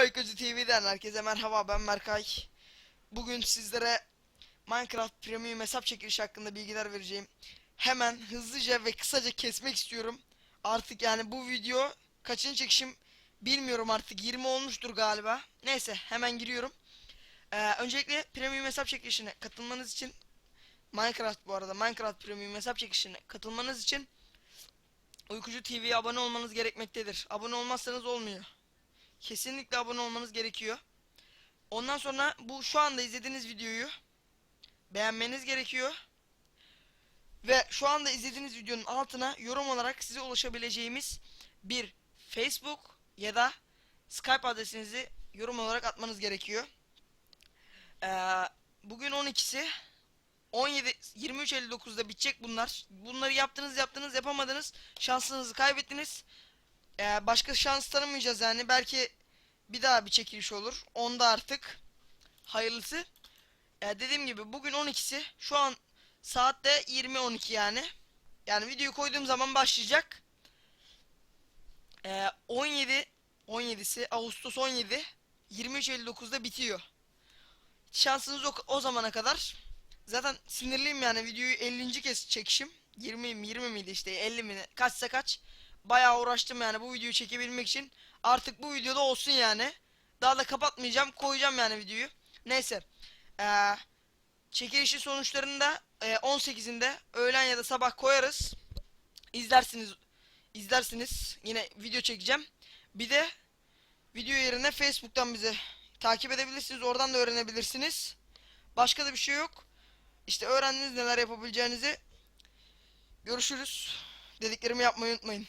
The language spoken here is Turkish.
Uykucu TV'den herkese merhaba ben Merkay. Bugün sizlere Minecraft Premium hesap çekilişi hakkında bilgiler vereceğim. Hemen hızlıca ve kısaca kesmek istiyorum. Artık yani bu video kaçıncı çekişim bilmiyorum artık 20 olmuştur galiba. Neyse hemen giriyorum. Ee, öncelikle Premium hesap çekilişine katılmanız için Minecraft bu arada Minecraft Premium hesap çekilişine katılmanız için Uykucu TV'ye abone olmanız gerekmektedir. Abone olmazsanız olmuyor. Kesinlikle abone olmanız gerekiyor. Ondan sonra bu şu anda izlediğiniz videoyu beğenmeniz gerekiyor. Ve şu anda izlediğiniz videonun altına yorum olarak size ulaşabileceğimiz bir Facebook ya da Skype adresinizi yorum olarak atmanız gerekiyor. Ee, bugün 12'si 17 23.59'da bitecek bunlar. Bunları yaptınız yaptınız yapamadınız. Şansınızı kaybettiniz. Ee, başka şans tanımayacağız yani. Belki bir daha bir çekiliş olur. Onda artık hayırlısı. Ee, dediğim gibi bugün 12'si. Şu an saatte 20.12 yani. Yani videoyu koyduğum zaman başlayacak. Ee, 17 17'si Ağustos 17 23.59'da bitiyor. Şansınız o, o zamana kadar. Zaten sinirliyim yani videoyu 50. kez çekişim. 20 mi 20 miydi işte 50 mi kaçsa kaç. Bayağı uğraştım yani bu videoyu çekebilmek için. Artık bu videoda olsun yani. Daha da kapatmayacağım koyacağım yani videoyu. Neyse. Ee, çekilişin sonuçlarını da e, 18'inde öğlen ya da sabah koyarız. İzlersiniz. izlersiniz. Yine video çekeceğim. Bir de video yerine Facebook'tan bizi takip edebilirsiniz. Oradan da öğrenebilirsiniz. Başka da bir şey yok. İşte öğrendiniz neler yapabileceğinizi. Görüşürüz. Dediklerimi yapmayı unutmayın.